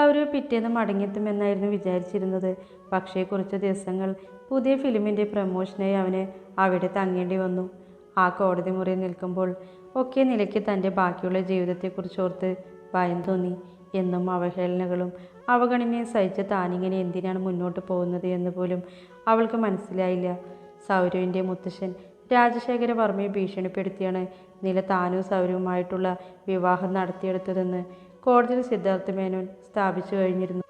സൗരവ് പിറ്റേന്ന് മടങ്ങിയെത്തുമെന്നായിരുന്നു വിചാരിച്ചിരുന്നത്. പക്ഷേ കുറച്ച് ദിവസങ്ങൾ പുതിയ ഫിലിമിന്റെ പ്രമോഷനായി അവന് അവിടെ തങ്ങേണ്ടി വന്നു. ആ കോടതി മുറി നിൽക്കുമ്പോൾ ഒക്കെ നിലയ്ക്ക് തന്റെ ബാക്കിയുള്ള ജീവിതത്തെക്കുറിച്ച് ഓർത്ത് ഭയം തോന്നി. എന്നും അവഹേളനകളും അവഗണനയും സഹിച്ച് താനിങ്ങനെ എന്തിനാണ് മുന്നോട്ട് പോകുന്നത് എന്ന് പോലും അവൾക്ക് മനസ്സിലായില്ല. സൗരവിന്റെ മുത്തശ്ശൻ രാജശേഖര വർമ്മയെ ഭീഷണിപ്പെടുത്തിയാണ് നില താനും സൗരവുമായിട്ടുള്ള വിവാഹം നടത്തിയെടുത്തതെന്ന് കോടതിയിൽ സിദ്ധാർത്ഥ മേനോൻ സ്ഥാപിച്ചു കഴിഞ്ഞിരുന്നു.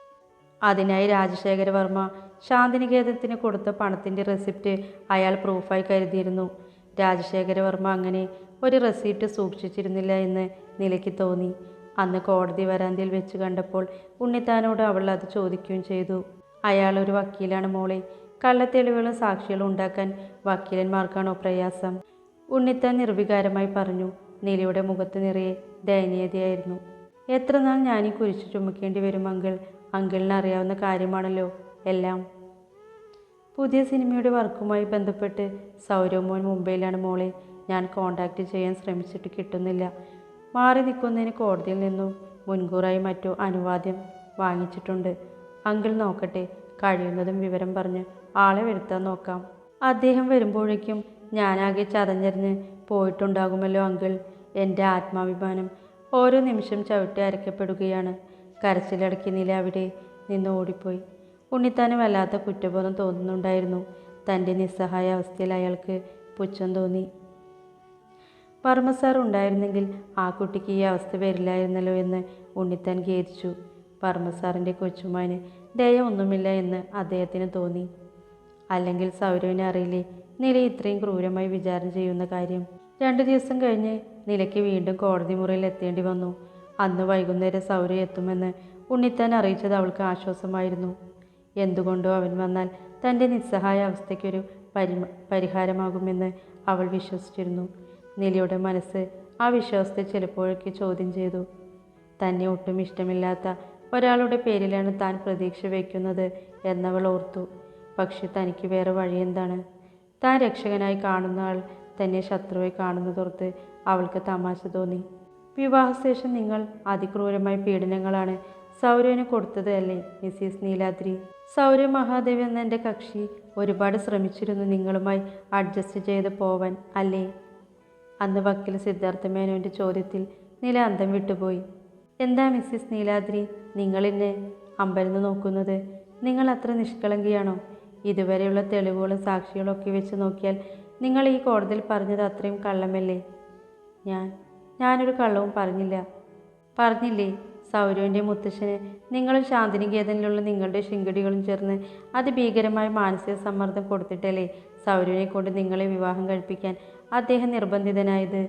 അതിനായി രാജശേഖര വർമ്മ ശാന്തിനികേതനത്തിന് കൊടുത്ത പണത്തിന്റെ റെസിപ്റ്റ് അയാൾ പ്രൂഫായി കരുതിയിരുന്നു. രാജശേഖര വർമ്മ അങ്ങനെ ഒരു റെസിപ്റ്റ് സൂക്ഷിച്ചിരുന്നില്ല എന്ന് നിലയ്ക്ക് തോന്നി. അന്ന് കോടതി വരാന്തയിൽ വെച്ച് കണ്ടപ്പോൾ ഉണ്ണിത്താനോട് അവൾ അത് ചോദിക്കുകയും ചെയ്തു. അയാൾ ഒരു വക്കീലാണ് മോളെ. കള്ളത്തെളിവുകളും സാക്ഷികളും ഉണ്ടാക്കാൻ വക്കീലന്മാർക്കാണോ പ്രയാസം? ഉണ്ണിത്താൻ നിർവികാരമായി പറഞ്ഞു. നിലയുടെ മുഖത്ത് നിറയെ ദയനീയതയായിരുന്നു. എത്ര നാൾ ഞാനീ കുരിശ് ചുമക്കേണ്ടി വരും അങ്കിൾ? അങ്കിളിന് അറിയാവുന്ന കാര്യമാണല്ലോ എല്ലാം. പുതിയ സിനിമയുടെ വർക്കുമായി ബന്ധപ്പെട്ട് സൗരവ് മോൻ മുംബൈയിലാണ് മോളെ. ഞാൻ കോണ്ടാക്റ്റ് ചെയ്യാൻ ശ്രമിച്ചിട്ട് കിട്ടുന്നില്ല. മാറി നിൽക്കുന്നതിന് കോടതിയിൽ നിന്നും മുൻകൂറായി മറ്റോ അനുവാദ്യം വാങ്ങിച്ചിട്ടുണ്ട്. അങ്കിൾ നോക്കട്ടെ കഴിയുന്നതും വിവരം പറഞ്ഞ് ആളെ വരുത്താൻ നോക്കാം. അദ്ദേഹം വരുമ്പോഴേക്കും ഞാനാകെ ചതഞ്ഞെറിഞ്ഞ് പോയിട്ടുണ്ടാകുമല്ലോ അങ്കിൾ. എന്റെ ആത്മാഭിമാനം ഓരോ നിമിഷം ചവിട്ടി അരക്കപ്പെടുകയാണ്. കരച്ചിലടക്കി നില അവിടെ നിന്ന് ഓടിപ്പോയി. ഉണ്ണിത്താന് വല്ലാത്ത കുറ്റബോധം തോന്നുന്നുണ്ടായിരുന്നു. തന്റെ നിസ്സഹായ അവസ്ഥയിൽ അയാൾക്ക് പുച്ഛം തോന്നി. വർമ്മ സാർ ഉണ്ടായിരുന്നെങ്കിൽ ആ കുട്ടിക്ക് ഈ അവസ്ഥ വരില്ലായിരുന്നല്ലോ എന്ന് ഉണ്ണിത്താൻ ഖേദിച്ചു. വർമ്മ സാറിന്റെ കൊച്ചുമാന് ദയ ഒന്നുമില്ല എന്ന് അദ്ദേഹത്തിന് തോന്നി. അല്ലെങ്കിൽ സൗരവിനെ അറിയില്ലേ? നില ഇത്രയും ക്രൂരമായി വിചാരണ ചെയ്യുന്ന കാര്യം. രണ്ടു ദിവസം കഴിഞ്ഞ് നിലയ്ക്ക് വീണ്ടും കോടതി മുറിയിൽ എത്തേണ്ടി വന്നു. അന്ന് വൈകുന്നേരം സൗര എത്തുമെന്ന് ഉണ്ണിത്താൻ അറിയിച്ചത് അവൾക്ക് ആശ്വാസമായിരുന്നു. എന്തുകൊണ്ടോ അവൻ വന്നാൽ തന്റെ നിസ്സഹായ അവസ്ഥയ്ക്കൊരു പരി പരിഹാരമാകുമെന്ന് അവൾ വിശ്വസിച്ചിരുന്നു. നിലയുടെ മനസ്സ് ആ വിശ്വാസത്തെ ചിലപ്പോഴൊക്കെ ചോദ്യം ചെയ്തു. തന്നെ ഒട്ടും ഇഷ്ടമില്ലാത്ത ഒരാളുടെ പേരിലാണ് താൻ പ്രതീക്ഷ വയ്ക്കുന്നത് എന്നവൾ ഓർത്തു. പക്ഷെ തനിക്ക് വേറെ വഴിയെന്താണ് താൻ രക്ഷകനായി കാണുന്ന ആൾ തന്നെ ശത്രുവായി കാണുന്നതോർത്ത് അവൾക്ക് തമാശ തോന്നി. വിവാഹശേഷം നിങ്ങൾ അതിക്രൂരമായ പീഡനങ്ങളാണ് സൗരവിന് കൊടുത്തത് അല്ലേ മിസ്സിസ് നീലാദ്രി? സൗര്യ മഹാദേവ് എന്ന എന്റെ കക്ഷി ഒരുപാട് ശ്രമിച്ചിരുന്നു നിങ്ങളുമായി അഡ്ജസ്റ്റ് ചെയ്ത് പോവാൻ അല്ലേ? അന്ന് വക്കീൽ സിദ്ധാർത്ഥ മേനോന്റെ ചോദ്യത്തിൽ നില അന്തം വിട്ടുപോയി. എന്താ മിസ്സിസ് നീലാദ്രി നിങ്ങളെന്നെ അമ്പരന്ന് നോക്കുന്നത്? നിങ്ങൾ അത്ര നിഷ്കളങ്കിയാണോ? ഇതുവരെയുള്ള തെളിവുകളും സാക്ഷികളും ഒക്കെ വെച്ച് നോക്കിയാൽ നിങ്ങൾ ഈ കോടതിയിൽ പറഞ്ഞത് അത്രയും കള്ളമല്ലേ? ഞാൻ ഞാനൊരു കള്ളവും പറഞ്ഞില്ല. പറഞ്ഞില്ലേ സൗരവിന്റെ മുത്തശ്ശന്? നിങ്ങളും ശാന്തിനികേതനിലുള്ള നിങ്ങളുടെ ശിങ്കടികളും ചേർന്ന് അതിഭീകരമായ മാനസിക സമ്മർദ്ദം കൊടുത്തിട്ടല്ലേ സൗരവിനെ കൊണ്ട് നിങ്ങളെ വിവാഹം കഴിപ്പിക്കാൻ അദ്ദേഹം നിർബന്ധിതനായത്?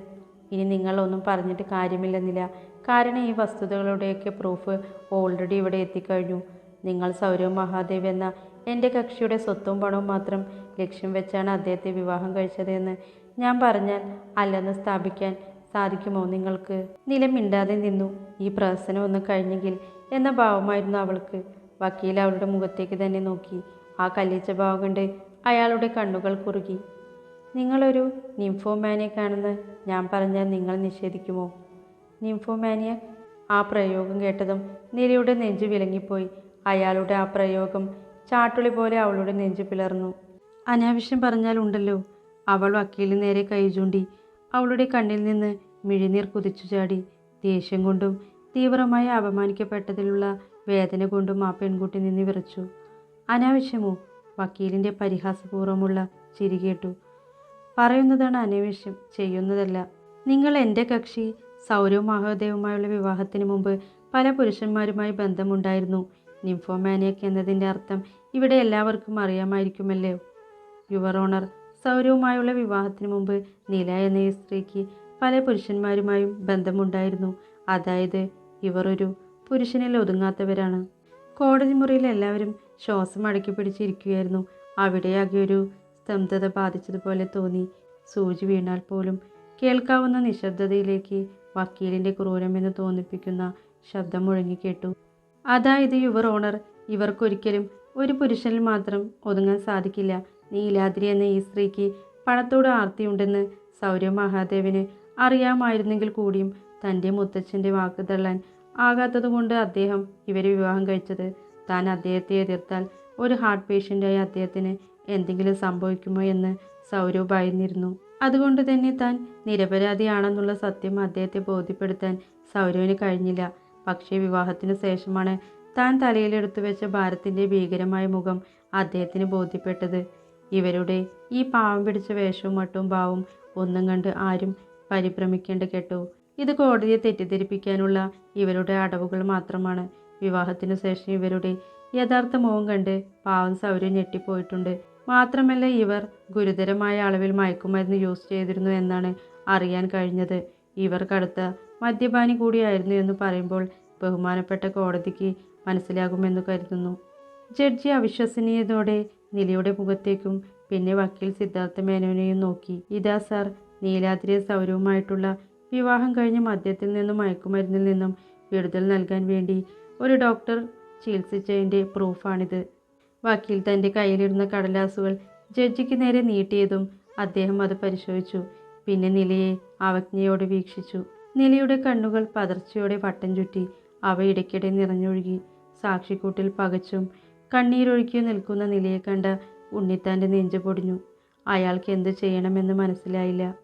ഇനി നിങ്ങളൊന്നും പറഞ്ഞിട്ട് കാര്യമില്ലെന്നില്ല. കാരണം ഈ വസ്തുതകളുടെയൊക്കെ പ്രൂഫ് ഓൾറെഡി ഇവിടെ എത്തിക്കഴിഞ്ഞു. നിങ്ങൾ സൗരവ് മഹാദേവ് എന്ന എന്റെ കക്ഷിയുടെ സ്വത്തും പണവും മാത്രം ലക്ഷ്യം വെച്ചാണ് അദ്ദേഹത്തെ വിവാഹം കഴിച്ചതെന്ന് ഞാൻ പറഞ്ഞാൽ അല്ലെന്ന് സ്ഥാപിക്കാൻ സാധിക്കുമോ നിങ്ങൾക്ക്? നിലമിണ്ടാതെ നിന്നു. ഈ പ്രഹസനം ഒന്ന് കഴിഞ്ഞെങ്കിൽ എന്ന ഭാവമായിരുന്നു അവൾക്ക്. വക്കീൽ അവളുടെ മുഖത്തേക്ക് തന്നെ നോക്കി. ആ കല്ലിച്ച ഭാവം കണ്ട് അയാളുടെ കണ്ണുകൾ കുറുകി. നിങ്ങളൊരു നിംഫോമാനിയക്കാണെന്ന് ഞാൻ പറഞ്ഞാൽ നിങ്ങൾ നിഷേധിക്കുമോ? നിംഫോമാനിയ ആ പ്രയോഗം കേട്ടതും നിലയുടെ നെഞ്ചു വിലങ്ങിപ്പോയി. അയാളുടെ ആ പ്രയോഗം ചാട്ടുളി പോലെ അവളുടെ നെഞ്ചു പിളർന്നു. അനാവശ്യം പറഞ്ഞാൽ ഉണ്ടല്ലോ. അവൾ വക്കീലിന് നേരെ കൈ ചൂണ്ടി അവളുടെ കണ്ണിൽ നിന്ന് മിഴിനീർ കുതിച്ചു ചാടി. ദേഷ്യം കൊണ്ടും തീവ്രമായി അപമാനിക്കപ്പെട്ടതിലുള്ള വേദന കൊണ്ടും ആ പെൺകുട്ടി നിന്ന് വിറച്ചു. അനാവശ്യമോ? വക്കീലിന്റെ പരിഹാസപൂർവമുള്ള ചിരി കേട്ടു. പറയുന്നതാണ് അനാവശ്യം ചെയ്യുന്നതല്ല. നിങ്ങൾ എന്റെ കക്ഷി സൗരവ് മഹാദേവുമായുള്ള വിവാഹത്തിന് മുമ്പ് പല പുരുഷന്മാരുമായി ബന്ധമുണ്ടായിരുന്നു. നിംഫോമാനിയക് എന്നതിന്റെ അർത്ഥം ഇവിടെ എല്ലാവർക്കും അറിയാമായിരിക്കുമല്ലോ. യുവർ ഓണർ സൗരവുമായുള്ള വിവാഹത്തിന് മുമ്പ് നില എന്ന ഈ സ്ത്രീക്ക് പല പുരുഷന്മാരുമായും ബന്ധമുണ്ടായിരുന്നു. അതായത് ഇവർ ഒരു പുരുഷനിൽ ഒതുങ്ങാത്തവരാണ്. കോടതി മുറിയിൽ എല്ലാവരും ശ്വാസം അടക്കി പിടിച്ചിരിക്കുകയായിരുന്നു. അവിടെയാകെ ഒരു സ്തംഭത ബാധിച്ചതുപോലെ തോന്നി. സൂചി വീണാൽ പോലും കേൾക്കാവുന്ന നിശബ്ദതയിലേക്ക് വക്കീലിന്റെ ക്രൂരമെന്ന് തോന്നിപ്പിക്കുന്ന ശബ്ദം മുഴങ്ങിക്കേട്ടു. അതായത് യുവർ ഓണർ ഇവർക്കൊരിക്കലും ഒരു പുരുഷനിൽ മാത്രം ഒതുങ്ങാൻ സാധിക്കില്ല. നീലാദ്രി എന്ന ഈ സ്ത്രീക്ക് പണത്തോട് ആർത്തിയുണ്ടെന്ന് സൗര്യ മഹാദേവന് അറിയാമായിരുന്നെങ്കിൽ കൂടിയും തന്റെ മുത്തച്ഛന്റെ വാക്ക് തള്ളാൻ ആകാത്തതുകൊണ്ട് അദ്ദേഹം ഇവരെ വിവാഹം കഴിച്ചത്. താൻ അദ്ദേഹത്തെ എതിർത്താൽ ഒരു ഹാർട്ട് പേഷ്യന്റായി അദ്ദേഹത്തിന് എന്തെങ്കിലും സംഭവിക്കുമോ എന്ന് സൗരവ് ഭയന്നിരുന്നു. അതുകൊണ്ട് തന്നെ താൻ നിരപരാധിയാണെന്നുള്ള സത്യം അദ്ദേഹത്തെ ബോധ്യപ്പെടുത്താൻ സൗരവിന് കഴിഞ്ഞില്ല. പക്ഷേ വിവാഹത്തിനു ശേഷമാണ് താൻ തലയിലെടുത്തു വെച്ച ഭാരത്തിന്റെ ഭീകരമായ മുഖം അദ്ദേഹത്തിന് ബോധ്യപ്പെട്ടത്. ഇവരുടെ ഈ പാവം പിടിച്ച വേഷവും മട്ടും ഭാവവും ഒന്നും കണ്ട് ആരും പരിഭ്രമിക്കേണ്ട കേട്ടോ. ഇത് കോടതിയെ തെറ്റിദ്ധരിപ്പിക്കാനുള്ള ഇവരുടെ അടവുകൾ മാത്രമാണ്. വിവാഹത്തിനു ശേഷം ഇവരുടെ യഥാർത്ഥ മുഖം കണ്ട് പാവം സൗര്യം ഞെട്ടിപ്പോയിട്ടുണ്ട്. മാത്രമല്ല ഇവർ ഗുരുതരമായ അളവിൽ മയക്കുമരുന്ന് യൂസ് ചെയ്തിരുന്നു എന്നാണ് അറിയാൻ കഴിഞ്ഞത്. ഇവർ കടുത്ത മദ്യപാനി കൂടിയായിരുന്നു എന്ന് പറയുമ്പോൾ ബഹുമാനപ്പെട്ട കോടതിക്ക് മനസ്സിലാകുമെന്ന് കരുതുന്നു. ജഡ്ജി അവിശ്വസനീയതോടെ നിലയുടെ മുഖത്തേക്കും പിന്നെ വക്കീൽ സിദ്ധാർത്ഥ മേനോനെയും നോക്കി. ഇതാ സാർ നീലാദ്രി സൗരവുമായിട്ടുള്ള വിവാഹം കഴിഞ്ഞ് മദ്യത്തിൽ നിന്നും മയക്കുമരുന്നിൽ നിന്നും വിടുതൽ നൽകാൻ വേണ്ടി ഒരു ഡോക്ടർ ചികിത്സിച്ചതിന്റെ പ്രൂഫാണിത്. വക്കീൽ തന്റെ കയ്യിലിരുന്ന കടലാസുകൾ ജഡ്ജിക്ക് നേരെ നീട്ടിയതും അദ്ദേഹം അത് പരിശോധിച്ചു. പിന്നെ നിലയെ അവജ്ഞയോടെ വീക്ഷിച്ചു. നിലയുടെ കണ്ണുകൾ പതർച്ചയോടെ വട്ടം ചുറ്റി അവ ഇടയ്ക്കിടെ നിറഞ്ഞൊഴുകി. സാക്ഷിക്കൂട്ടിൽ പകച്ചും കണ്ണീരൊഴുക്കി നിൽക്കുന്ന നിലയെ കണ്ട് ഉണ്ണിത്താന്റെ നെഞ്ചു പൊടിഞ്ഞു. അയാൾക്ക് എന്ത് ചെയ്യണമെന്ന് മനസ്സിലായില്ല.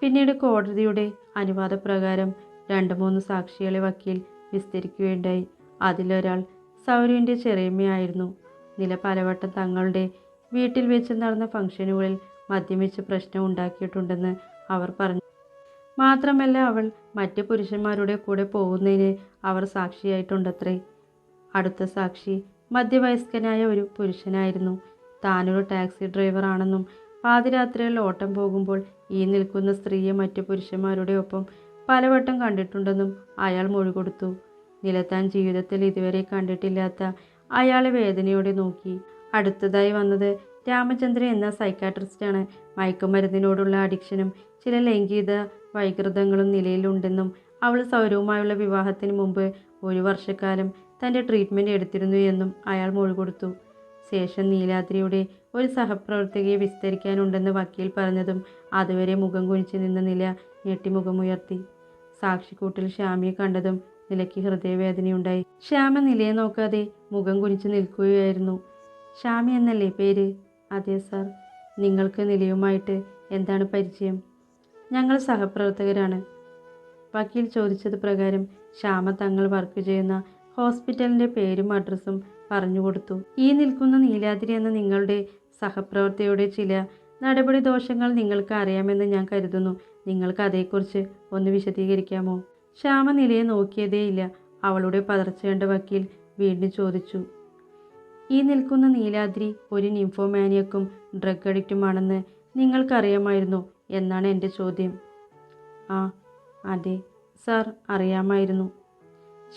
പിന്നീട് കോടതിയുടെ അനുവാദപ്രകാരം രണ്ട് മൂന്ന് സാക്ഷികളെ വക്കീൽ വിസ്തരിക്കുകയുണ്ടായി. അതിലൊരാൾ സൗരുവിന്റെ ചെറിയമ്മയായിരുന്നു. നില പലവട്ടം തങ്ങളുടെ വീട്ടിൽ വെച്ച് നടന്ന ഫംഗ്ഷനുകളിൽ മദ്യമിച്ച് പ്രശ്നം ഉണ്ടാക്കിയിട്ടുണ്ടെന്ന് അവർ പറഞ്ഞു. മാത്രമല്ല അവൾ മറ്റ് പുരുഷന്മാരുടെ കൂടെ പോകുന്നതിന് അവർ സാക്ഷിയായിട്ടുണ്ടത്രേ. അടുത്ത സാക്ഷി മധ്യവയസ്കനായ ഒരു പുരുഷനായിരുന്നു. താനൊരു ടാക്സി ഡ്രൈവറാണെന്നും പാതിരാത്രിയിൽ ഓട്ടം പോകുമ്പോൾ ഈ നിൽക്കുന്ന സ്ത്രീയെ മറ്റു പുരുഷന്മാരുടെ ഒപ്പം പലവട്ടം കണ്ടിട്ടുണ്ടെന്നും അയാൾ മൊഴി കൊടുത്തു. നിലത്താൻ ജീവിതത്തിൽ ഇതുവരെ കണ്ടിട്ടില്ലാത്ത അയാളെ വേദനയോടെ നോക്കി. അടുത്തതായി വന്നത് രാമചന്ദ്രൻ എന്ന സൈക്കാട്രിസ്റ്റാണ്. മയക്കുമരുന്നിനോടുള്ള അഡിക്ഷനും ചില ലൈംഗിക വൈകൃതങ്ങളും നിലയിലുണ്ടെന്നും അവൾ സൗരവുമായുള്ള വിവാഹത്തിന് മുമ്പ് ഒരു വർഷക്കാലം തന്റെ ട്രീറ്റ്മെന്റ് എടുത്തിരുന്നു എന്നും അയാൾ മൊഴി കൊടുത്തു. ശേഷം നീലാദ്രിയുടെ ഒരു സഹപ്രവർത്തകയെ വിസ്തരിക്കാനുണ്ടെന്ന് വക്കീൽ പറഞ്ഞതും അതുവരെ മുഖം കുനിച്ച് നിന്ന നില ഞെട്ടിമുഖമുയർത്തി. സാക്ഷിക്കൂട്ടിൽ ശ്യാമിയെ കണ്ടതും നിലയ്ക്ക് ഹൃദയവേദനയുണ്ടായി. ശ്യാമ നിലയെ നോക്കാതെ മുഖം കുനിച്ച് നിൽക്കുകയായിരുന്നു. ശ്യാമി എന്നല്ലേ പേര്? അതെ സാർ. നിങ്ങൾക്ക് നിലയുമായിട്ട് എന്താണ് പരിചയം? ഞങ്ങൾ സഹപ്രവർത്തകരാണ്. വക്കീൽ ചോദിച്ചത് പ്രകാരം ശ്യാമ തങ്ങൾ വർക്ക് ചെയ്യുന്ന ഹോസ്പിറ്റലിന്റെ പേരും അഡ്രസ്സും പറഞ്ഞു കൊടുത്തു. ഈ നിൽക്കുന്ന നീലാദ്രി എന്ന നിങ്ങളുടെ സഹപ്രവർത്തകയുടെ ചില നടപടി ദോഷങ്ങൾ നിങ്ങൾക്ക് അറിയാമെന്ന് ഞാൻ കരുതുന്നു. നിങ്ങൾക്ക് അതേക്കുറിച്ച് ഒന്ന് വിശദീകരിക്കാമോ? ശ്യാമ നിലയെ നോക്കിയതേയില്ല അവളുടെ പതർച്ച കണ്ട വക്കീൽ വീണ്ടും ചോദിച്ചു. ഈ നിൽക്കുന്ന നീലാദ്രി ഒരു നിംഫോമാനിയക്കും ഡ്രഗ് അഡിക്റ്റുമാണെന്ന് നിങ്ങൾക്കറിയാമായിരുന്നു എന്നാണ് എന്റെ ചോദ്യം. ആ അതെ സാർ അറിയാമായിരുന്നു.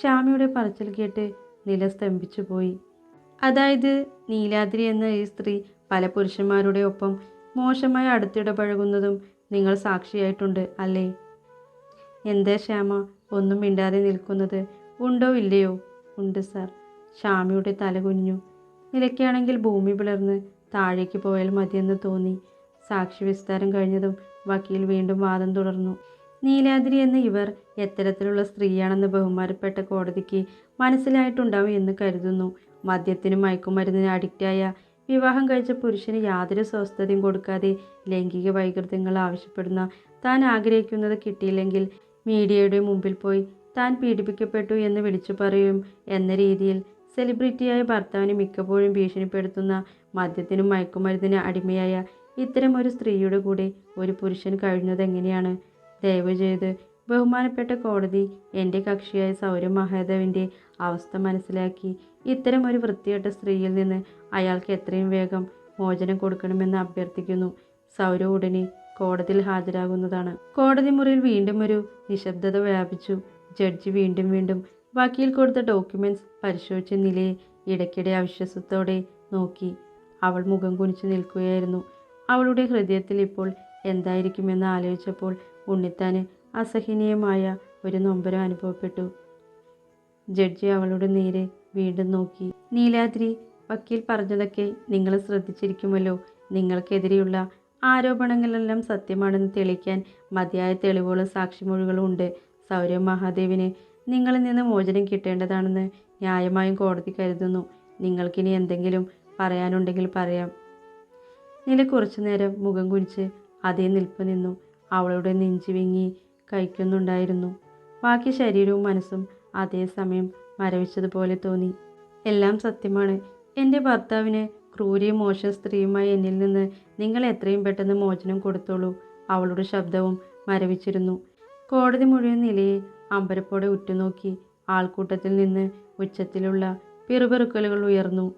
ശ്യാമിയുടെ പറച്ചിൽ കേട്ട് നില സ്തംഭിച്ചു പോയി. അതായത് നീലാദ്രി എന്ന ഈ സ്ത്രീ പല പുരുഷന്മാരുടെ ഒപ്പം മോശമായി അടുത്തിടപഴകുന്നതും നിങ്ങൾ സാക്ഷിയായിട്ടുണ്ട് അല്ലേ? എന്താ ശ്യാമ ഒന്നും മിണ്ടാതെ നിൽക്കുന്നത് ഉണ്ടോ ഇല്ലയോ? ഉണ്ട് സാർ. ശ്യാമിയുടെ തല കുഞ്ഞു നിലയ്ക്കാണെങ്കിൽ ഭൂമി പിളർന്ന് താഴേക്ക് പോയാൽ മതിയെന്ന് തോന്നി. സാക്ഷി വിസ്താരം കഴിഞ്ഞതും വക്കീൽ വീണ്ടും വാദം തുടർന്നു. നീലാദ്രി എന്ന ഇവർ എത്തരത്തിലുള്ള സ്ത്രീയാണെന്ന് ബഹുമാനപ്പെട്ട കോടതിക്ക് മനസ്സിലായിട്ടുണ്ടാവും എന്ന് കരുതുന്നു. മദ്യത്തിനും മയക്കുമരുന്നിനും അഡിക്റ്റായ വിവാഹം കഴിച്ച പുരുഷന് യാതൊരു സ്വസ്ഥതയും കൊടുക്കാതെ ലൈംഗിക വൈകൃതങ്ങൾ ആവശ്യപ്പെടുന്ന താൻ ആഗ്രഹിക്കുന്നത് കിട്ടിയില്ലെങ്കിൽ മീഡിയയുടെ മുമ്പിൽ പോയി താൻ പീഡിപ്പിക്കപ്പെട്ടു എന്ന് വിളിച്ചു പറയും എന്ന രീതിയിൽ സെലിബ്രിറ്റിയായ ഭർത്താവിനെ മിക്കപ്പോഴും ഭീഷണിപ്പെടുത്തുന്ന മദ്യത്തിനും മയക്കുമരുന്നിനും അടിമയായ ഇത്തരം ഒരു സ്ത്രീയുടെ കൂടെ ഒരു പുരുഷൻ കഴിഞ്ഞത് എങ്ങനെയാണ്? ദയവ് ചെയ്ത് ബഹുമാനപ്പെട്ട കോടതി എന്റെ കക്ഷിയായ സൗരവ് മഹാദേവിന്റെ അവസ്ഥ മനസ്സിലാക്കി ഇത്തരം ഒരു വൃത്തികെട്ട സ്ത്രീയിൽ നിന്ന് അയാൾക്ക് എത്രയും വേഗം മോചനം കൊടുക്കണമെന്ന് അഭ്യർത്ഥിക്കുന്നു. സൗരവ് ഉടനെ കോടതിയിൽ ഹാജരാകുന്നതാണ്. കോടതി മുറിയിൽ വീണ്ടും ഒരു നിശബ്ദത വ്യാപിച്ചു. ജഡ്ജി വീണ്ടും വീണ്ടും വക്കീൽ കൊടുത്ത ഡോക്യുമെന്റ്സ് പരിശോധിച്ച നിലയെ ഇടയ്ക്കിടെ അവിശ്വാസത്തോടെ നോക്കി. അവൾ മുഖം കുനിച്ചു നിൽക്കുകയായിരുന്നു. അവളുടെ ഹൃദയത്തിൽ ഇപ്പോൾ എന്തായിരിക്കുമെന്ന് ആലോചിച്ചപ്പോൾ ഉണ്ണിത്താന് അസഹനീയമായ ഒരു നൊമ്പരം അനുഭവപ്പെട്ടു. ജഡ്ജി അവളുടെ നേരെ വീണ്ടും നോക്കി. നീലാദ്രി വക്കീൽ പറഞ്ഞതൊക്കെ നിങ്ങൾ ശ്രദ്ധിച്ചിരിക്കുമല്ലോ. നിങ്ങൾക്കെതിരെയുള്ള ആരോപണങ്ങളെല്ലാം സത്യമാണെന്ന് തെളിയിക്കാൻ മതിയായ തെളിവുകളും സാക്ഷിമൊഴികളും ഉണ്ട്. സൗരവ് മഹാദേവിന് നിങ്ങളിൽ നിന്ന് മോചനം കിട്ടേണ്ടതാണെന്ന് ന്യായമായും കോടതി കരുതുന്നു. നിങ്ങൾക്കിനി എന്തെങ്കിലും പറയാനുണ്ടെങ്കിൽ പറയാം. നില കുറച്ചു നേരം മുഖം കുനിച്ച് അതേ നിൽപ്പ് നിന്നു അവളുടെ നെഞ്ചു വിങ്ങി കഴിക്കുന്നുണ്ടായിരുന്നു. ബാക്കി ശരീരവും മനസ്സും അതേസമയം മരവിച്ചതുപോലെ തോന്നി. എല്ലാം സത്യമാണ്. എന്റെ ഭർത്താവിന് ക്രൂരിയും മോശം സ്ത്രീയുമായി എന്നിൽ നിന്ന് നിങ്ങൾ എത്രയും പെട്ടെന്ന് മോചനം കൊടുത്തോളൂ. അവളുടെ ശബ്ദവും മരവിച്ചിരുന്നു. കോടതി മുഴുവൻ നിലയെ അമ്പരപ്പോടെ ഉറ്റുനോക്കി ആൾക്കൂട്ടത്തിൽ നിന്ന് ഉച്ചത്തിലുള്ള പിറുപിറുക്കലുകൾ ഉയർന്നു.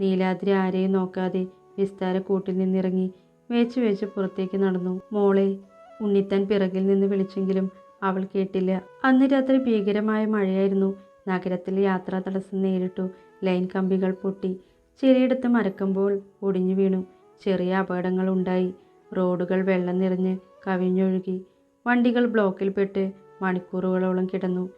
നീലാദ്രി ആരെയും നോക്കാതെ വിസ്താര കൂട്ടിൽ നിന്നിറങ്ങി വേച്ച് വേച്ച് പുറത്തേക്ക് നടന്നു. മോളെ ഉണ്ണിത്താൻ പിറകിൽ നിന്ന് വിളിച്ചെങ്കിലും അവൾ കേട്ടില്ല. അന്ന് രാത്രി ഭീകരമായ മഴയായിരുന്നു. നഗരത്തിൽ യാത്രാ തടസ്സം നേരിട്ടു. ലൈൻ കമ്പികൾ പൊട്ടി. ചിലയിടത്ത് മരക്കുമ്പോൾ ഒടിഞ്ഞു വീണു. ചെറിയ അപകടങ്ങൾ ഉണ്ടായി. റോഡുകൾ വെള്ളം നിറഞ്ഞ് കവിഞ്ഞൊഴുകി. വണ്ടികൾ ബ്ലോക്കിൽ പെട്ട് മണിക്കൂറുകളോളം കിടന്നു.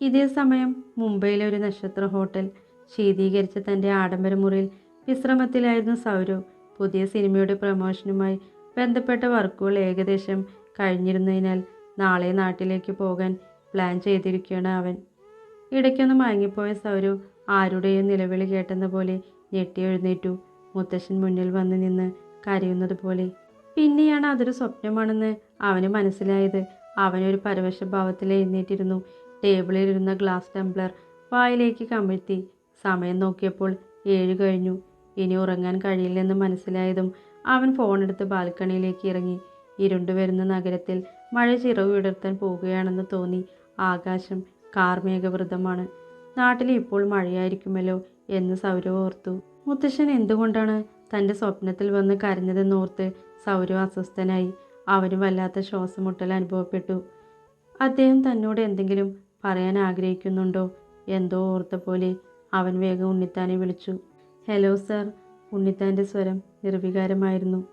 ഇതേ സമയം മുംബൈയിലെ ഒരു നക്ഷത്ര ഹോട്ടൽ ശീതീകരിച്ച തന്റെ ആഡംബര മുറിയിൽ വിശ്രമത്തിലായിരുന്നു സൗരവ്. പുതിയ സിനിമയുടെ പ്രമോഷനുമായി ബന്ധപ്പെട്ട വർക്കുകൾ ഏകദേശം കഴിഞ്ഞിരുന്നതിനാൽ നാളെ നാട്ടിലേക്ക് പോകാൻ പ്ലാൻ ചെയ്തിരിക്കുകയാണ് അവൻ. ഇടയ്ക്കൊന്ന് മയങ്ങിപ്പോയ സൗരവ് ആരുടെയും നിലവിളി കേട്ടെന്ന പോലെ ഞെട്ടി എഴുന്നേറ്റു. മുത്തശ്ശൻ മുന്നിൽ വന്ന് നിന്ന് കരയുന്നത് പോലെ. പിന്നെയാണ് അതൊരു സ്വപ്നമാണെന്ന് അവന് മനസ്സിലായത്. അവനൊരു പരവശ ഭാവത്തിൽ എഴുന്നേറ്റിരുന്നു. ടേബിളിലിരുന്ന ഗ്ലാസ് ടംബ്ലർ വായിലേക്ക് കമിഴ്ത്തി. സമയം നോക്കിയപ്പോൾ ഏഴ് കഴിഞ്ഞു. ഇനി ഉറങ്ങാൻ കഴിയില്ലെന്ന് മനസ്സിലായതും അവൻ ഫോണെടുത്ത് ബാൽക്കണിയിലേക്ക് ഇറങ്ങി. ഇരുണ്ടുവരുന്ന നഗരത്തിൽ മഴ ചിറവ് വിടർത്താൻ പോവുകയാണെന്ന് തോന്നി ആകാശം കാർമേഘവൃതമാണ്. നാട്ടിൽ ഇപ്പോൾ മഴയായിരിക്കുമല്ലോ എന്ന് സൗരവ് ഓർത്തു. മുത്തശ്ശൻ എന്തുകൊണ്ടാണ് തന്റെ സ്വപ്നത്തിൽ വന്ന് കരഞ്ഞതെന്നോർത്ത് സൗരവ് അസ്വസ്ഥനായി. അവന് വല്ലാത്ത ശ്വാസമുട്ടൽ അനുഭവപ്പെട്ടു. അദ്ദേഹം തന്നോട് എന്തെങ്കിലും പറയാൻ ആഗ്രഹിക്കുന്നുണ്ടോ? എന്തോ ഓർത്ത പോലെ അവൻ വേഗം ഉണ്ണിത്താനെ വിളിച്ചു. ഹലോ സർ ഉണ്ണിത്താന്റെ സ്വരം നിർവികാരമായിരുന്നു.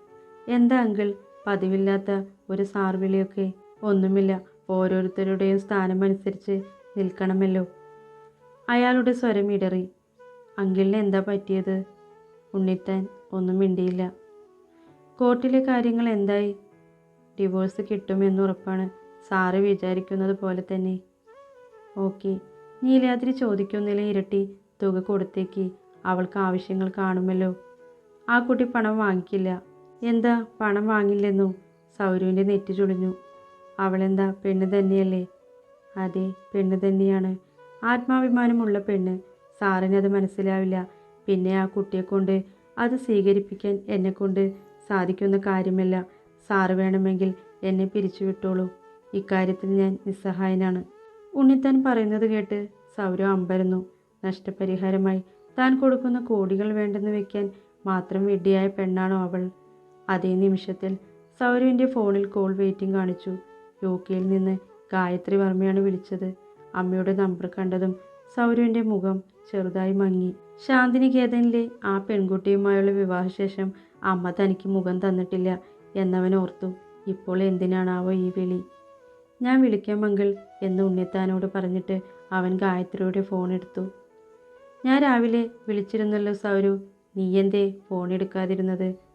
എന്താ അങ്കിൾ? പതിവില്ലാത്ത ഒരു സാർവിളിയൊക്കെ ഒന്നുമില്ല. ഓരോരുത്തരുടെയും സ്ഥാനമനുസരിച്ച് നിൽക്കണമല്ലോ. അയാളുടെ സ്വരം ഇടറി. അങ്കിളിന് എന്താ പറ്റിയത്? ഉണ്ണിത്താൻ ഒന്നും മിണ്ടിയില്ല. കോർട്ടിലെ കാര്യങ്ങൾ എന്തായി? ഡിവോഴ്സ് കിട്ടുമെന്നുറപ്പാണ് സാറ് വിചാരിക്കുന്നത് പോലെ തന്നെ. ഓക്കെ. നീലാദ്രി ചോദിക്കുന്നതിലെ ഇരട്ടി തുക കൊടുത്തേക്ക്. അവൾക്ക് ആവശ്യങ്ങൾ കാണുമല്ലോ. ആ കുട്ടി പണം വാങ്ങിക്കില്ല. എന്താ പണം വാങ്ങില്ലെന്നോ? സൗരുവിന്റെ നെറ്റി ചുളിഞ്ഞു. അവളെന്താ പെണ്ണ് തന്നെയല്ലേ? അതെ പെണ്ണ് തന്നെയാണ്. ആത്മാഭിമാനമുള്ള പെണ്ണ്. സാറിനത് മനസ്സിലാവില്ല. പിന്നെ ആ കുട്ടിയെ കൊണ്ട് അത് സ്വീകരിപ്പിക്കാൻ എന്നെക്കൊണ്ട് സാധിക്കുന്ന കാര്യമല്ല. സാറ് വേണമെങ്കിൽ എന്നെ പിരിച്ചുവിട്ടോളൂ ഇക്കാര്യത്തിൽ ഞാൻ നിസ്സഹായനാണ്. ഉണ്ണിത്താൻ പറയുന്നത് കേട്ട് സൗരവ് അമ്പരന്നു. നഷ്ടപരിഹാരമായി താൻ കൊടുക്കുന്ന കോടികൾ വേണ്ടെന്ന് വെക്കാൻ മാത്രം വിഡ്ഢിയായ പെണ്ണാണോ അവൾ? അതേ നിമിഷത്തിൽ സൗരവിന്റെ ഫോണിൽ കോൾ വെയിറ്റിംഗ് കാണിച്ചു. യു കെയിൽ നിന്ന് ഗായത്രി വർമ്മയാണ് വിളിച്ചത്. അമ്മയുടെ നമ്പർ കണ്ടതും സൗരവിന്റെ മുഖം ചെറുതായി മങ്ങി. ശാന്തിനികേതനിലെ ആ പെൺകുട്ടിയുമായുള്ള വിവാഹശേഷം അമ്മ തനിക്ക് മുഖം തന്നിട്ടില്ല എന്നവൻ ഓർത്തു. ഇപ്പോൾ എന്തിനാണാവോ ഈ വിളി? ഞാൻ വിളിക്കാം മങ്കിൾ എന്ന് ഉണ്ണിത്താനോട് പറഞ്ഞിട്ട് അവൻ ഗായത്രിയുടെ ഫോൺ എടുത്തു. ഞാൻ രാവിലെ വിളിച്ചിരുന്നല്ലോ സൗരു നീ എന്തേ ഫോൺ എടുക്കാതിരുന്നത്?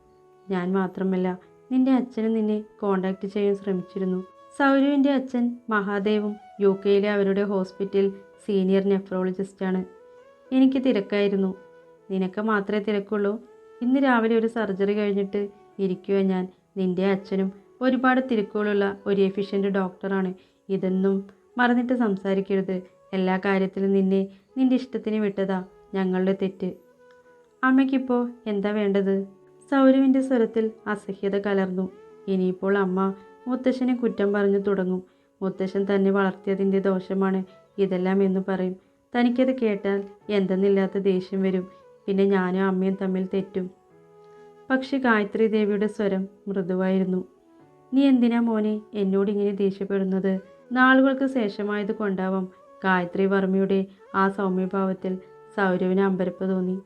ഞാൻ മാത്രമല്ല നിന്റെ അച്ഛനും നിന്നെ കോണ്ടാക്ട് ചെയ്യാൻ ശ്രമിച്ചിരുന്നു. സൗരുവിന്റെ അച്ഛൻ മഹാദേവും യു കെയിലെ അവരുടെ ഹോസ്പിറ്റൽ സീനിയർ നെഫ്രോളജിസ്റ്റാണ് എനിക്ക് തിരക്കായിരുന്നു. നിനക്ക് മാത്രമേ തിരക്കുള്ളൂ. ഇന്ന് രാവിലെ ഒരു സർജറി കഴിഞ്ഞിട്ട് ഇരിക്കുക ഞാൻ. നിന്റെ അച്ഛനും ഒരുപാട് തിരക്കുകളുള്ള ഒരു എഫിഷ്യന്റ് ഡോക്ടറാണ് ഇതൊന്നും മറന്നിട്ട് സംസാരിക്കരുത്. എല്ലാ കാര്യത്തിലും നിന്നെ നിന്റെ ഇഷ്ടത്തിന് വിട്ടതാ ഞങ്ങളുടെ തെറ്റ്. അമ്മയ്ക്കിപ്പോൾ എന്താ വേണ്ടത്? സൗരവിന്റെ സ്വരത്തിൽ അസഹ്യത കലർന്നു. ഇനിയിപ്പോൾ അമ്മ മുത്തശ്ശനെ കുറ്റം പറഞ്ഞു തുടങ്ങും. മുത്തശ്ശൻ തന്നെ വളർത്തിയതിന്റെ ദോഷമാണ് ഇതെല്ലാം എന്ന് പറയും. തനിക്കത് കേട്ടാൽ എന്തെന്നില്ലാത്ത ദേഷ്യം വരും. പിന്നെ ഞാനും അമ്മയും തമ്മിൽ തെറ്റും. പക്ഷെ ഗായത്രി ദേവിയുടെ സ്വരം മൃദുവായിരുന്നു. നീ എന്തിനാ മോനെ എന്നോട് ഇങ്ങനെ ദേഷ്യപ്പെടുന്നത്? നാളുകൾക്ക് ശേഷമായത് കൊണ്ടാവാം ഗായത്രി വർമ്മയുടെ ആ സൗമ്യഭാവത്തിൽ സൗരവിന് അമ്പരപ്പ് തോന്നി.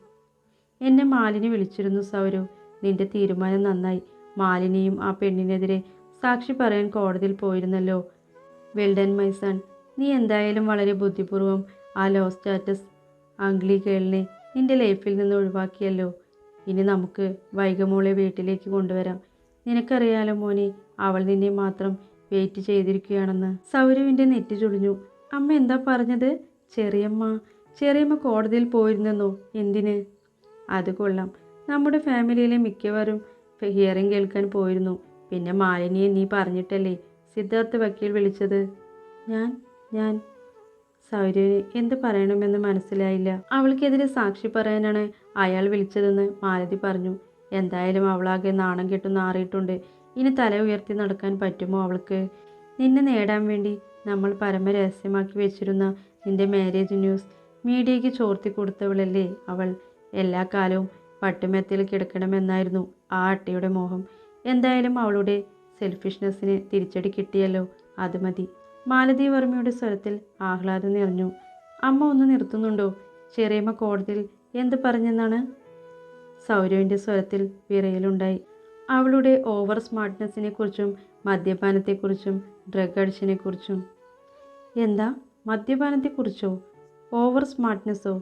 എന്നെ മാലിനി വിളിച്ചിരുന്നു സൗരവ്. നിന്റെ തീരുമാനം നന്നായി. മാലിനിയും ആ പെണ്ണിനെതിരെ സാക്ഷി പറയാൻ കോടതിയിൽ പോയിരുന്നല്ലോ. വെൽഡൻ മൈ സൺ നീ എന്തായാലും വളരെ ബുദ്ധിപൂർവം ആ ലോ സ്റ്റാറ്റസ് അംഗ്ലി കേളിനെ നിന്റെ ലൈഫിൽ നിന്ന് ഒഴിവാക്കിയല്ലോ. ഇനി നമുക്ക് വൈകമോളെ വീട്ടിലേക്ക് കൊണ്ടുവരാം. നിനക്കറിയാലോ മോനെ അവൾ നിന്നെ മാത്രം വെയിറ്റ് ചെയ്തിരിക്കുകയാണെന്ന്. സൗരവിന്റെ നെറ്റി ചുളിഞ്ഞു. അമ്മ എന്താ പറഞ്ഞത്? ചെറിയമ്മ ചെറിയമ്മ കോടതിയിൽ പോയിരുന്നെന്നോ? എന്തിന്? അത് കൊള്ളാം. നമ്മുടെ ഫാമിലിയിലെ മിക്കവരും ഹിയറിംഗ് കേൾക്കാൻ പോയിരുന്നു. പിന്നെ മാലിനിയെ നീ പറഞ്ഞിട്ടല്ലേ സിദ്ധാർത്ഥ് വക്കീൽ വിളിച്ചത്? ഞാൻ ഞാൻ. സൗര്യന് എന്ത് പറയണമെന്ന് മനസ്സിലായില്ല. അവൾക്കെതിരെ സാക്ഷി പറയാനാണ് അയാൾ വിളിച്ചതെന്ന് മാലതി പറഞ്ഞു. എന്തായാലും അവളാകെ നാണം കെട്ടു നാറിയിട്ടുണ്ട്. ഇനി തല ഉയർത്തി നടക്കാൻ പറ്റുമോ അവൾക്ക്? നിന്നെ നേടാൻ വേണ്ടി നമ്മൾ പരമരഹസ്യമാക്കി വെച്ചിരുന്ന നിന്റെ മാരേജ് ന്യൂസ് മീഡിയയ്ക്ക് ചോർത്തി കൊടുത്തവളല്ലേ അവൾ? എല്ലാ കാലവും പട്ടുമെത്തിൽ കിടക്കണമെന്നായിരുന്നു ആ അട്ടയുടെ മോഹം. എന്തായാലും അവളുടെ സെൽഫിഷ്നെസ്സിന് തിരിച്ചടി കിട്ടിയല്ലോ അത് മതി. മാലതി വർമ്മയുടെ സ്വരത്തിൽ ആഹ്ലാദം നിറഞ്ഞു. അമ്മ ഒന്ന് നിർത്തുന്നുണ്ടോ? ചെറിയമ്മ കോടതിയിൽ എന്ത് പറഞ്ഞെന്നാണ്? സൗരവിന്റെ സ്വരത്തിൽ വിറയലുണ്ടായി. അവളുടെ ഓവർ സ്മാർട്ട്നെസ്സിനെ കുറിച്ചും മദ്യപാനത്തെക്കുറിച്ചും ഡ്രഗ് അഡിക്ഷനെക്കുറിച്ചും എന്താ? മദ്യപാനത്തെക്കുറിച്ചോ? ഓവർ സ്മാർട്ട്നെസ്സോ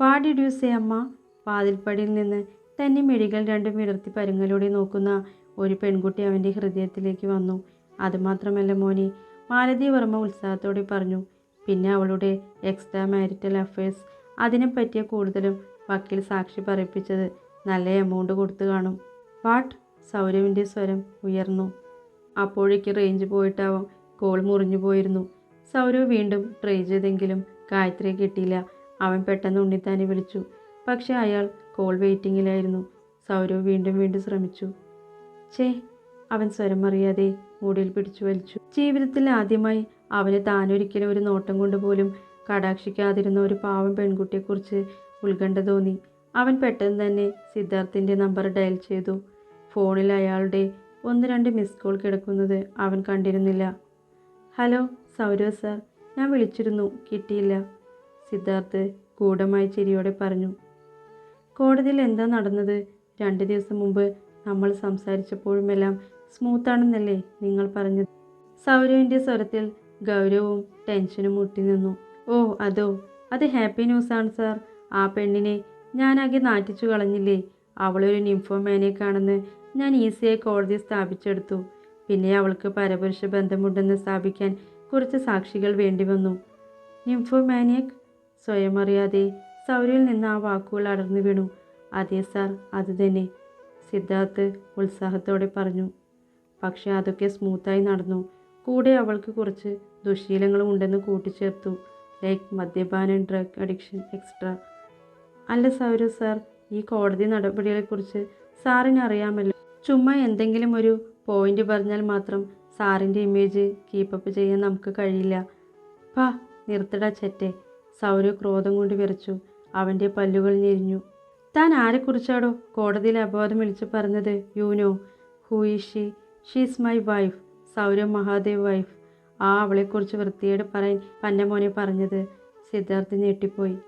പാടിഡ്യൂസേ അമ്മ? വാതിൽപ്പടിയിൽ നിന്ന് തന്നെ മിഴികൾ രണ്ടും വിടർത്തി പരുങ്ങലോടെ നോക്കുന്ന ഒരു പെൺകുട്ടി അവന്റെ ഹൃദയത്തിലേക്ക് വന്നു. അതുമാത്രമല്ല മോനെ മാലതി വർമ്മ ഉത്സാഹത്തോടെ പറഞ്ഞു പിന്നെ അവളുടെ എക്സ്ട്രാ മാരിറ്റൽ അഫയേഴ്സ് അതിനെപ്പറ്റിയ കൂടുതലും വക്കീൽ സാക്ഷി പറയിപ്പിച്ചത്. നല്ല എമൗണ്ട് കൊടുത്തു കാണും. വാട്ട് സൗരവിന്റെ സ്വരം ഉയർന്നു. അപ്പോഴേക്ക് റേഞ്ച് പോയിട്ടാവാം കോൾ മുറിഞ്ഞു പോയിരുന്നു. സൗരവ് വീണ്ടും ട്രൈ ചെയ്തെങ്കിലും ഗായത്രിയെ കിട്ടിയില്ല. അവൻ പെട്ടെന്ന് ഉണ്ണിത്താനെ വിളിച്ചു. പക്ഷെ അയാൾ കോൾ വെയിറ്റിങ്ങിലായിരുന്നു സൗരവ് വീണ്ടും വീണ്ടും ശ്രമിച്ചു. ചേ അവൻ സ്വരം അറിയാതെ മൂടിയിൽ പിടിച്ചു വലിച്ചു. ജീവിതത്തിൽ ആദ്യമായി അവന് താനൊരിക്കലും ഒരു നോട്ടം കൊണ്ടുപോലും കടാക്ഷിക്കാതിരുന്ന ഒരു പാവം പെൺകുട്ടിയെക്കുറിച്ച് ഉത്കണ്ഠ തോന്നി. അവൻ പെട്ടെന്ന് തന്നെ സിദ്ധാർത്ഥിന്റെ നമ്പർ ഡയൽ ചെയ്തു. ഫോണിൽ അയാളുടെ ഒന്ന് രണ്ട് മിസ് കോൾ കിടക്കുന്നത് അവൻ കണ്ടിരുന്നില്ല. ഹലോ സൗരവ് സാർ ഞാൻ വിളിച്ചിരുന്നു. കിട്ടിയില്ല. സിദ്ധാർത്ഥ് ഗൂഢമായി ചിരിയോടെ പറഞ്ഞു. കോടതിയിൽ എന്താ നടന്നത്? രണ്ട് ദിവസം മുമ്പ് നമ്മൾ സംസാരിച്ചപ്പോഴുമെല്ലാം സ്മൂത്താണെന്നല്ലേ നിങ്ങൾ പറഞ്ഞത്. സൗരവിന്റെ സ്വരത്തിൽ ഗൗരവവും ടെൻഷനും മുട്ടി നിന്നു ഓ അതോ? അത് ഹാപ്പി ന്യൂസാണ് സാർ. ആ പെണ്ണിനെ ഞാനാകെ നാറ്റിച്ചു കളഞ്ഞില്ലേ? അവളൊരു നിംഫോമേനേക്കാണെന്ന് ഞാൻ ഈസിയായി കോടതി സ്ഥാപിച്ചെടുത്തു. പിന്നെ അവൾക്ക് പരപുരുഷ ബന്ധമുണ്ടെന്ന് സ്ഥാപിക്കാൻ കുറച്ച് സാക്ഷികൾ വേണ്ടി വന്നു. സ്വയം അറിയാതെ സൗരയിൽ നിന്ന് ആ വാക്കുകൾ അടർന്നു വീണു. അതെ സാർ അതുതന്നെ സിദ്ധാർത്ഥ് ഉത്സാഹത്തോടെ പറഞ്ഞു. പക്ഷേ അതൊക്കെ സ്മൂത്തായി നടന്നു. കൂടെ അവൾക്ക് കുറച്ച് ദുശീലങ്ങളും ഉണ്ടെന്ന് കൂട്ടിച്ചേർത്തു. ലൈക്ക് മദ്യപാനം ഡ്രഗ് അഡിക്ഷൻ എക്സ്ട്രാ. അല്ല സൗരവ് സാർ ഈ കോടതി നടപടികളെക്കുറിച്ച് സാറിന് അറിയാമല്ലോ. ചുമ്മാ എന്തെങ്കിലും ഒരു പോയിന്റ് പറഞ്ഞാൽ മാത്രം സാറിന്റെ ഇമേജ് കീപ്പപ്പ് ചെയ്യാൻ നമുക്ക് കഴിയില്ല. പാ നിർത്തട ചെറ്റെ സൗരവ് ക്രോധം കൊണ്ട് വിറച്ചു. അവന്റെ പല്ലുകൾ ഞെരിഞ്ഞു. താൻ ആരെക്കുറിച്ചാടോ കോടതിയിൽ അപവാദം വിളിച്ചു പറഞ്ഞത്? You know who is she she's my wife Saurav Mahadev wife ആ അവളെക്കുറിച്ച് വൃത്തിയോട് പറയാൻ പന്നമോനെ പറഞ്ഞത് സിദ്ധാർത്ഥ് ഞെട്ടിപ്പോയി.